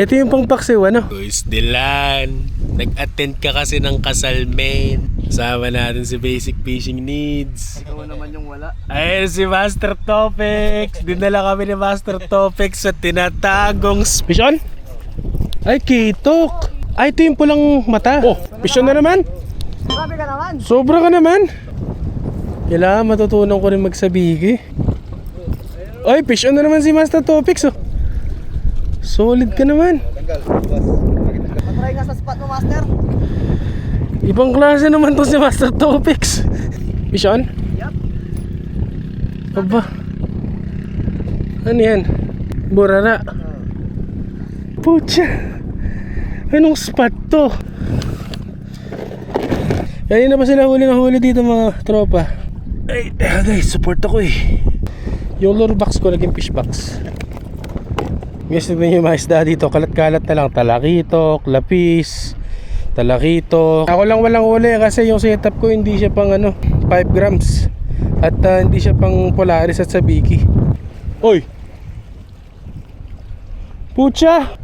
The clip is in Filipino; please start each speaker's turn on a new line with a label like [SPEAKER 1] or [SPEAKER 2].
[SPEAKER 1] Ito yung pang paksiw, ano?
[SPEAKER 2] Guys, Dilan. Nag-attend ka kasi ng kasal, men. Kasama natin si Basic Fishing Needs.
[SPEAKER 3] Ikaw naman yung wala.
[SPEAKER 2] Ayun si Master Topex. Dinala kami ni Master Topex sa tinatagong
[SPEAKER 1] Fish on? Ay, kitok. Ay, ito yung pulang mata. Oh, fish on na naman.
[SPEAKER 3] Grabe ka naman.
[SPEAKER 1] Sobra ka naman. Kailangan matutunan ko rin magsabigi. Ay, fish on na naman si Master Topics. Oh. Solid ka naman.
[SPEAKER 3] Patry nga sa spot mo, master.
[SPEAKER 1] Ibang klase naman to si Master Topics. Fish on?
[SPEAKER 3] Yup.
[SPEAKER 1] Aba. Ano yan? Burara. Pucha. Anong spot to? Kanina pa sila huli na huli dito mga tropa. Ay, guys, support ako eh. Yung lure box ko naging fish box. Nyo yung mga isda dito. Kalat-kalat na lang. Talakitok, lapis, talakito. Ako lang walang uli kasi yung setup ko hindi siya pang ano, 5 grams. At ah, hindi siya pang Polaris at Sabiki. Oy! Pucha!